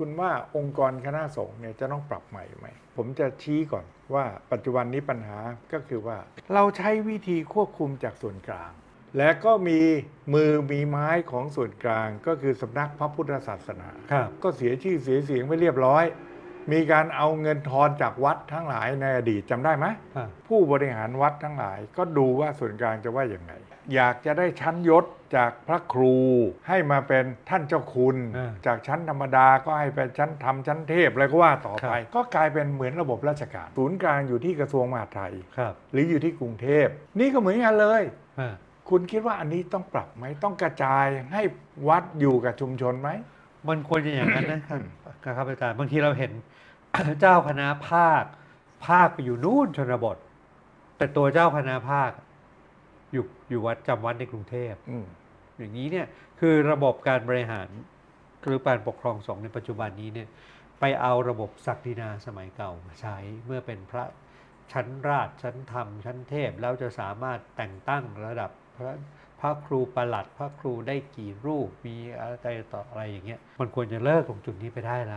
คุณว่าองค์กรคณะสงฆ์เนี่ยจะต้องปรับใหม่ไหม ผมจะชี้ก่อนว่าปัจจุบันนี้ปัญหาก็คือว่า เราใช้วิธีควบคุมจากส่วนกลาง และก็มีมือมีไม้ของส่วนกลางก็คือสำนักพระพุทธศาสนาครับก็เสียชื่อเสียเสียงไปเรียบร้อย มีการเอาเงินทอนจากวัดทั้งหลายในอดีตจำได้ไหมอ่า ผู้บริหารวัดทั้งหลายก็ดูว่าส่วนกลางจะว่าอย่างไงอยากจะได้ชั้นยศจากพระครูให้มาเป็นท่านเจ้าคุณ อ่าจากชั้นธรรมดาก็ให้เป็นชั้นธรรมชั้นเทพอะไรก็ว่าต่อไป ครับ ก็กลายเป็นเหมือนระบบราชการศูนย์กลางอยู่ที่กระทรวงมหาดไทย ครับหรืออยู่ที่กรุงเทพ นี่ก็เหมือนกันเลย อ่า คุณคิดว่าอันนี้ต้องปรับไหมต้องกระจายให้วัดอยู่กับชุมชนไหม มันควรจะอย่างนั้นนะครับครับอาจารย์บางทีเราเห็นเจ้าคณะภาค ภาคไปอยู่นู่นชนบท แต่ตัวเจ้าคณะภาค อยู่อยู่วัดจำวัดในกรุงเทพอืมอย่างนี้เนี่ยคือระบบการบริหารหรือการปกครองสงฆ์ในปัจจุบันนี้เนี่ย ไปเอาระบบศักดินาสมัยเก่ามาใช้เมื่อเป็นพระชั้นราชชั้นธรรมชั้นเทพแล้วจะสามารถแต่งตั้งระดับพระ พระครูประหลัด พระครูได้กี่รูปมีอะไรต่ออะไรอย่างเงี้ยมันควรจะเลิกตรงจุดนี้ไปได้แล้ว